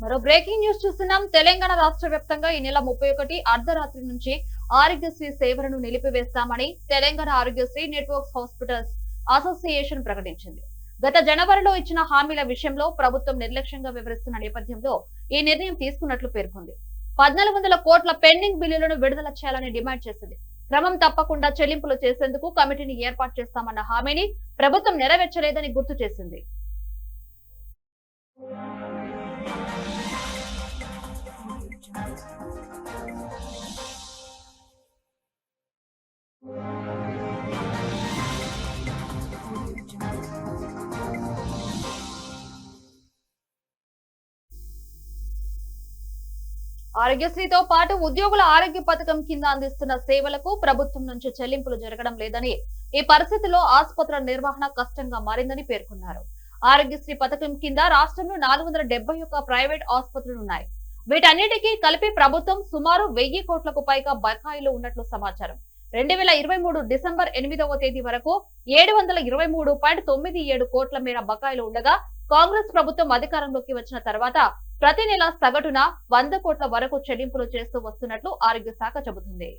మరో breaking news చూస్తున్నాం. తెలంగాణ రాష్ట్ర వ్యాప్తంగా ఈ నెల ముప్పై ఒకటి అర్ధరాత్రి నుంచి ఆరోగ్యశ్రీ సేవలను నిలిపివేస్తామని Telangana Aarogyasri network hospitals association ప్రకటించింది. గత జనవరిలో ఇచ్చిన హామీల విషయంలో ప్రభుత్వం నిర్లక్ష్యంగా వివరిస్తున్న నేపథ్యంలో ఈ నిర్ణయం తీసుకున్నట్లు పేర్కొంది. పద్నాలుగు వందల కోట్ల పెండింగ్ బిల్లులను విడుదల చేయాలని డిమాండ్ చేసింది. క్రమం తప్పకుండా చెల్లింపులు చేసేందుకు కమిటీని ఏర్పాటు చేస్తామన్న హామీని ప్రభుత్వం నెరవేర్చలేదని గుర్తు చేసింది. ఆరోగ్యశ్రీతో పాటు ఉద్యోగుల ఆరోగ్య పథకం కింద అందిస్తున్న సేవలకు ప్రభుత్వం నుంచి చెల్లింపులు జరగడం లేదని ఈ పరిస్థితిలో ఆసుపత్రుల నిర్వహణ కష్టంగా మారిందని పేర్కొన్నారు. ఆరోగ్యశ్రీ పథకం కింద రాష్ట్రంలో నాలుగు వందల ఒక్క ప్రైవేట్ ఆసుపత్రులు ఉన్నాయి. వీటన్నిటికీ కలిపి ప్రభుత్వం సుమారు వెయ్యి కోట్లకు పైగా బకాయిలు ఉన్నట్లు సమాచారం. రెండు వేల ఇరవై మూడు డిసెంబర్ ఎనిమిదవ తేదీ వరకు ఏడు వందల ఇరవై మూడు పాయింట్ తొమ్మిది ఏడు కోట్ల మేర బకాయిలు ఉండగా కాంగ్రెస్ ప్రభుత్వం అధికారంలోకి వచ్చిన తర్వాత ప్రతి నెల సగటున వంద కోట్ల వరకు చెల్లింపులు చేస్తూ వస్తున్నట్లు ఆరోగ్య శాఖ చెబుతుంది.